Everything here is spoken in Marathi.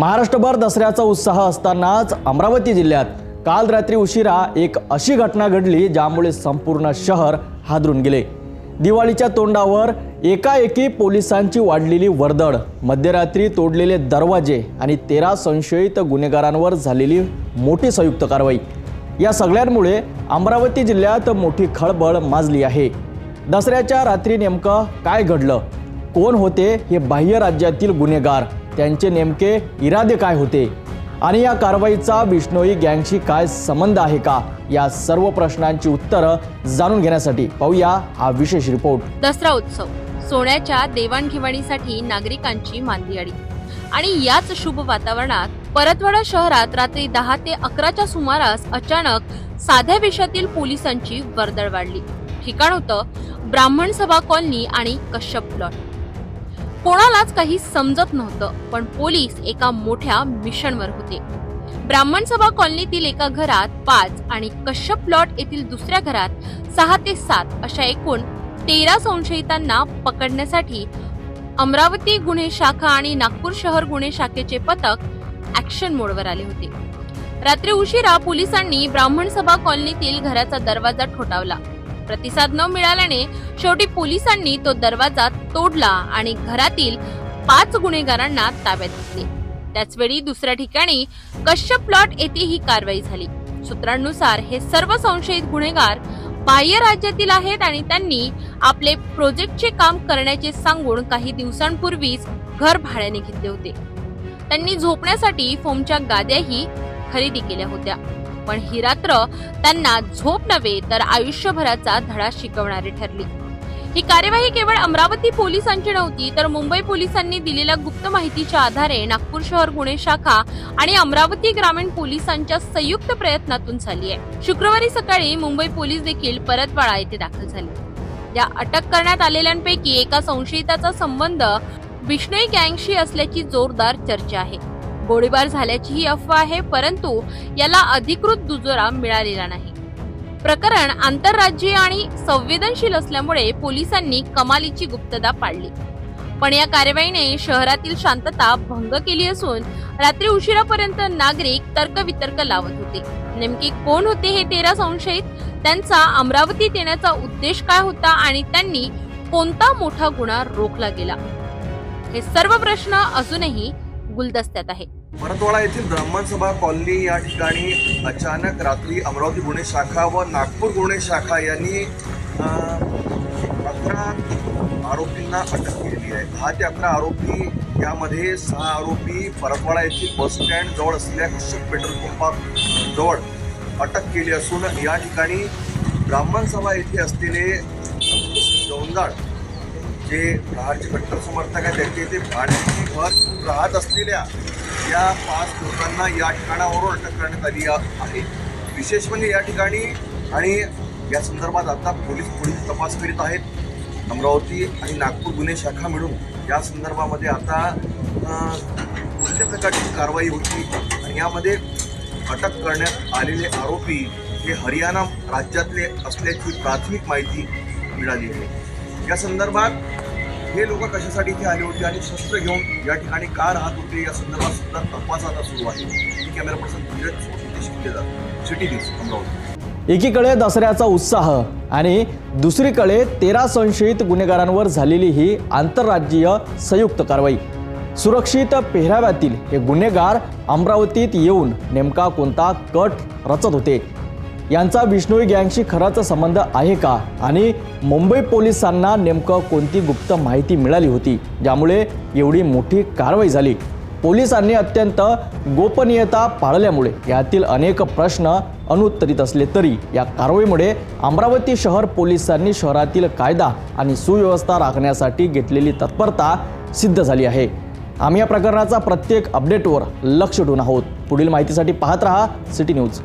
महाराष्ट्रभर दसऱ्याचा उत्साह असतानाच अमरावती जिल्ह्यात काल रात्री उशिरा एक अशी घटना घडली ज्यामुळे संपूर्ण शहर हादरून गेले. दिवाळीच्या तोंडावर एकाएकी पोलिसांची वाढलेली वर्दळ मध्यरात्री तोडलेले दरवाजे आणि तेरा संशयित गुन्हेगारांवर झालेली मोठी संयुक्त कारवाई. या सगळ्यांमुळे अमरावती जिल्ह्यात मोठी खळबळ माजली आहे. दसऱ्याच्या रात्री नेमकं काय घडलं? कोण होते हे बाह्य राज्यातील गुन्हेगार? त्यांचे नेमके इरादे काय होते? आणि या कारवाईचा विष्णोई गँगशी काय संबंध आहे का? या सर्व प्रश्नांची उत्तरं जाणून घेण्यासाठी पाहूया हा विशेष रिपोर्ट. दसरा उत्सव सोन्याच्या देवाणघेवाणीसाठी नागरिकांची मांदियाळी आणि याच शुभ वातावरणात परतवाडा शहरात रात्री दहा ते अकराच्या सुमारास अचानक साध्या वेशातील पोलिसांची वर्दळ वाढली. ठिकाण होतं ब्राह्मण सभा कॉलनी आणि कश्यप प्लॉट कोणालाच काही समजत नव्हतं पण पोलीस एका मोठ्या मिशनवर होते. ब्राह्मण सभा कॉलनीतील एका घरात पाच आणि कश्यप प्लॉट येथील दुसऱ्या घरात सहा ते सात अशा एकूण तेरा संशयितांना पकडण्यासाठी अमरावती गुन्हे शाखा आणि नागपूर शहर गुन्हे शाखेचे पथक ऍक्शन मोडवर आले होते. रात्री उशिरा पोलिसांनी ब्राह्मण सभा कॉलनीतील घराचा दरवाजा ठोठावला. प्रतिसाद न मिळाल्याने शेवटी पोलिसांनी तो दरवाजा तोडला आणि घरातील पाच गुन्हेगारांना ताब्यात घेतले. त्याचवेळी दुसऱ्या ठिकाणी कश्यप प्लॉट येथे ही कारवाई झाली. सूत्रांनुसार हे सर्व संशयित गुन्हेगार बाह्य राज्यातील आहेत आणि त्यांनी आपले प्रोजेक्टचे काम करण्याचे सांगून काही दिवसांपूर्वीच घर भाड्याने घेतले होते. त्यांनी झोपण्यासाठी फोमच्या गाद्याही खरेदी केल्या होत्या. पण ही रात्र त्यांना झोप नव्हे तर आयुष्यभराचा धडा शिकवणारी ठरली. ही कार्यवाही केवळ अमरावती पोलिसांची नव्हती तर मुंबई पोलिसांनी दिलेल्या गुप्त माहितीच्या आधारे नागपूर शहर गुन्हे शाखा आणि अमरावती ग्रामीण पोलिसांच्या संयुक्त प्रयत्नातून झाली आहे. शुक्रवारी सकाळी मुंबई पोलीस देखील परतवाडा येथे दाखल झाले. या अटक करण्यात आलेल्यांपैकी एका संशयिताचा संबंध बिष्णोई गँगशी असल्याची जोरदार चर्चा आहे. गोळीबार झाल्याची ही अफवा आहे परंतु याला अधिकृत दुजोरा मिळालेला नाही. प्रकरण आंतरराज्यीय आणि संवेदनशील असल्यामुळे पोलिसांनी कमालीची गुप्तता पाळली पण या कारवाईने शहरातील शांतता भंग केली असून रात्री उशिरापर्यंत नागरिक तर्कवितर्क लावत होते. नेमके कोण होते हे तेरा संशयित त्यांचा अमरावतीत येण्याचा उद्देश काय होता आणि त्यांनी कोणता मोठा गुन्हा रोखला गेला? हे सर्व प्रश्न अजूनही गुलदस्त्यात आहे परतवाडा येथील ब्राह्मण सभा कॉलनी या ठिकाणी अचानक रात्री अमरावती गुन्हे शाखा व नागपूर गुन्हे शाखा यांनी अकरा आरोपींना अटक केलेली आहे. दहा ते अकरा आरोपी यामध्ये सहा आरोपी परतवाडा येथील बस स्टँड जवळ असलेल्या कृषक पेट्रोल पंपा जवळ अटक केली असून या ठिकाणी ब्राह्मण सभा येथे असलेले जौंदाळ जे प्रहारचे कट्टर समर्थक आहेत त्यांचे इथे भाड्याचे घर राहत असलेल्या या पाच लोकांना या ठिकाणावरून अटक करण्यात आली आहे. विशेष म्हणजे या ठिकाणी आणि या संदर्भात आता पोलीस पुढील तपास करीत आहेत. अमरावती आणि नागपूर गुन्हे शाखा मिळून या संदर्भामध्ये आता कोणत्या प्रकारची कारवाई होती आणि यामध्ये अटक करण्यात आलेले आरोपी हे हरियाणा राज्यातले असल्याची प्राथमिक माहिती मिळाली आहे. या संदर्भात हे लोक कशासाठी इथे आले होते आणि शस्त्र घेऊन या ठिकाणी का राहत होते? या संदर्भात सुद्धा तपास आता सुरू आहे. मी कॅमेरा पर्सन धीरज शिकले जात सिटी न्यूज अमरावती. एकीकडे दसऱ्याचा उत्साह आणि दुसरीकडे तेरा संशयित गुन्हेगारांवर झालेली ही आंतरराज्यीय संयुक्त कारवाई. सुरक्षित पेहराव्यातील हे गुन्हेगार अमरावतीत येऊन नेमका कोणता कट रचत होते? यांचा विष्णोई गँगशी खराच संबंध आहे का? आणि मुंबई पोलिसांना नेमकं कोणती गुप्त माहिती मिळाली होती? ज्यामुळे एवढी मोठी कारवाई झाली. पोलिसांनी अत्यंत गोपनीयता पाळल्यामुळे यातील अनेक प्रश्न अनुत्तरित असले तरी या कारवाईमुळे अमरावती शहर पोलिसांनी शहरातील कायदा आणि सुव्यवस्था राखण्यासाठी घेतलेली तत्परता सिद्ध झाली आहे. आम्ही या प्रकरणाचा प्रत्येक अपडेटवर लक्ष ठेवून आहोत. पुढील माहितीसाठी पाहत रहा सिटी न्यूज.